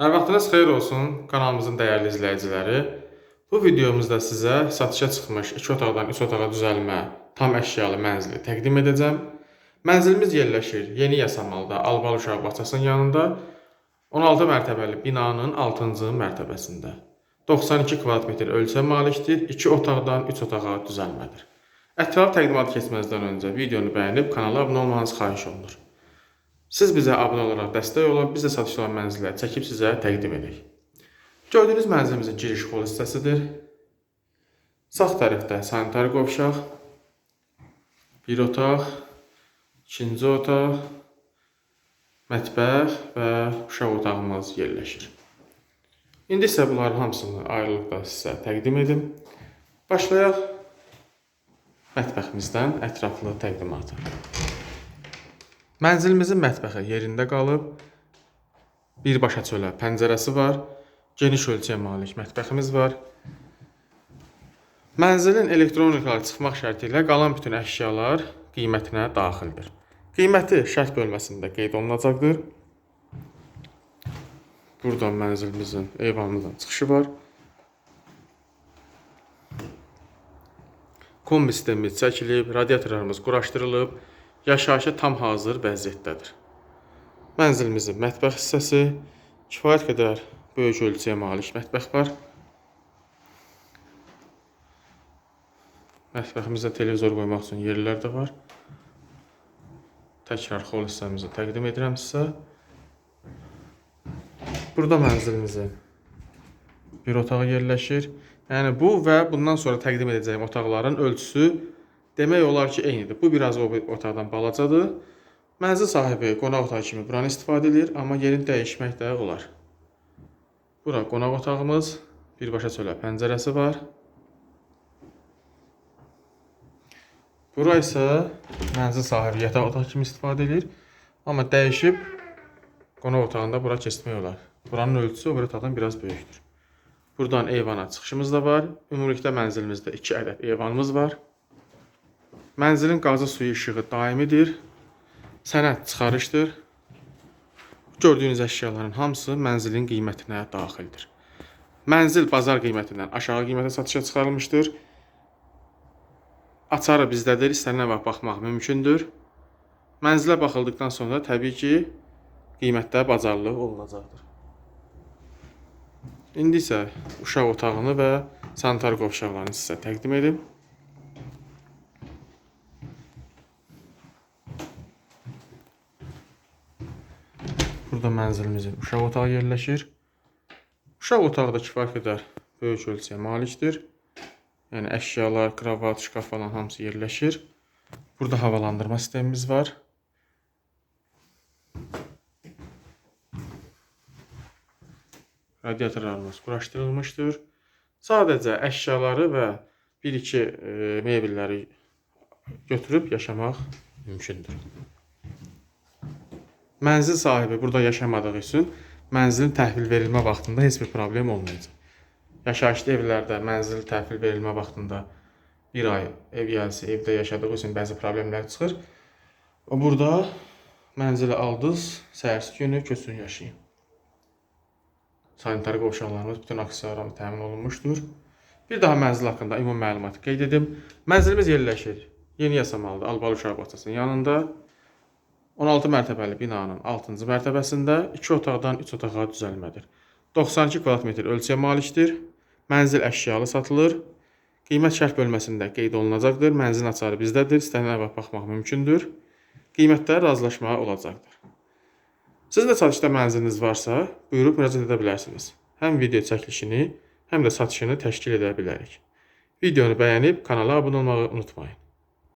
Hər vaxtınız xeyir olsun kanalımızın dəyərli izləyiciləri. Bu videomuzda sizə satışa çıxmış 2 otaqdan 3 otağa düzəlmə tam əşyalı mənzili təqdim edəcəm. Mənzilimiz yerləşir Yeni Yasamalda Albal uşaq bağçasının yanında 16 mərtəbəli binanın 6-cı mərtəbəsində. 92 kvadrat metr ölçə malikdir. 2 otaqdan 3 otağa düzəlmədir. Ətraf təqdimatı keçməzdən öncə videonu bəyənib kanala abunə olmanızı xahiş olunur. Siz bizə abunə olaraq dəstək olun, biz də satışda olan mənzilləri çəkib sizə təqdim edək. Gördüyünüz mənzilimizin giriş xol hissəsidir. Sağ tərəfdə sanitar qovşaq, bir otaq, ikinci otaq, mətbəx və uşaq otağımız yerləşir. İndi isə bunların hamısını ayrılıqda sizə təqdim edim. Başlayaq mətbəximizdən ətraflı təqdimatı. Mənzilimizin mətbəxi yerində qalıb. Birbaşa çölə pəncərəsi var. Geniş ölçəyə malik mətbəximiz var. Mənzilin elektronikalı çıxmaq şərti ilə qalan bütün əşyalar qiymətinə daxildir. Qiyməti şərt bölməsində qeyd olunacaqdır. Buradan mənzilimizin eyvanımızın çıxışı var. Kombi sistemimiz çəkilib, radiatorlarımız quraşdırılıb, yaşayışa tam hazır vəziyyətdədir. Mənzilimizin mətbəx hissəsi kifayət qədər böyük ölçüyə malik mətbəx var. Mətbəximizdə televizor qoymaq üçün yerlər də var. Təkrar xol hissəmizi təqdim edirəm sizə. Burada mənzilimizin bir otağı yerləşir. Yəni bu və bundan sonra təqdim edəcəyim otaqların ölçüsü demək olar ki, eynidir. Bu biraz o otaqdan balacadır. Mənzil sahibi qonaq otağı kimi buranı istifadə edir, amma yerini dəyişmək də olar. Bura qonaq otağımız, birbaşa çölə pəncərəsi var. Bura isə mənzil sahibi yataq otağı kimi istifadə edir, amma dəyişib qonaq otağında bura keçmək olar. Buranın ölçüsü o otaqdan biraz böyükdür. Buradan eyvana çıxışımız da var. Ümumilikdə mənzilimizdə 2 ədəd eyvanımız var. Mənzilin qazı suyu işığı daimidir. Sənəd çıxarışdır. Gördüyünüz əşyaların hamısı mənzilin qiymətinə daxildir. Mənzil bazar qiymətindən aşağı qiymətə satışa çıxarılmışdır. Açarı bizdədir, istənilən vaxt baxmaq mümkündür. Mənzilə baxıldıqdan sonra təbii ki, qiymətdə bazarlıq olunacaqdır. İndi isə uşaq otağını və sanitar qovşaqlarını sizə təqdim edim. Burada mənzilimizin uşaq otağı yerləşir. Uşaq otağı da kifayət qədər böyük ölçüyə malikdir. Yəni əşyalar, kravat, şkaf falan hamısı yerləşir. Burada havalandırma sistemimiz var. Radiatorlarımız quraşdırılmışdır. Sadəcə əşyaları və bir-iki e, mebelləri götürüb yaşamaq mümkündür. Mənzil sahibi burada yaşamadığı üçün mənzilin təhvil verilmə vaxtında heç bir problem olmayacaq. Yaşayışlı evlərdə mənzil təhvil verilmə vaxtında bir ay ev yəlisi evdə yaşadığı üçün bəzi problemlər çıxır. Burada mənzili aldınız, səhərsi günü köçün yaşayın. Sanitar qovşaqlarımız bütün aksessuarlarla təmin olunmuşdur. Bir daha mənzil haqqında ümumi məlumat qeyd edim. Mənzilimiz yerləşir Yeni Yasamalda Albalı uşaq bağçasının yanında. 16 mərtəbəli binanın 6-cı mərtəbəsində 2 otaqdan 3 otağa düzəlmədir. 92 kvadrat metr ölçüyə malikdir. Mənzil əşyalı satılır. Qiymət şərt bölməsində qeyd olunacaqdır. Mənzilin açarı bizdədir. İstənilən vaxt baxmaq mümkündür. Qiymətdə razılaşma olacaqdır. Sizin də satışda mənziliniz varsa, buyurub müraciət edə bilərsiniz. Həm video çəkilişini, həm də satışını təşkil edə bilərik. Videonu bəyənib kanala abunə olmağı unutmayın.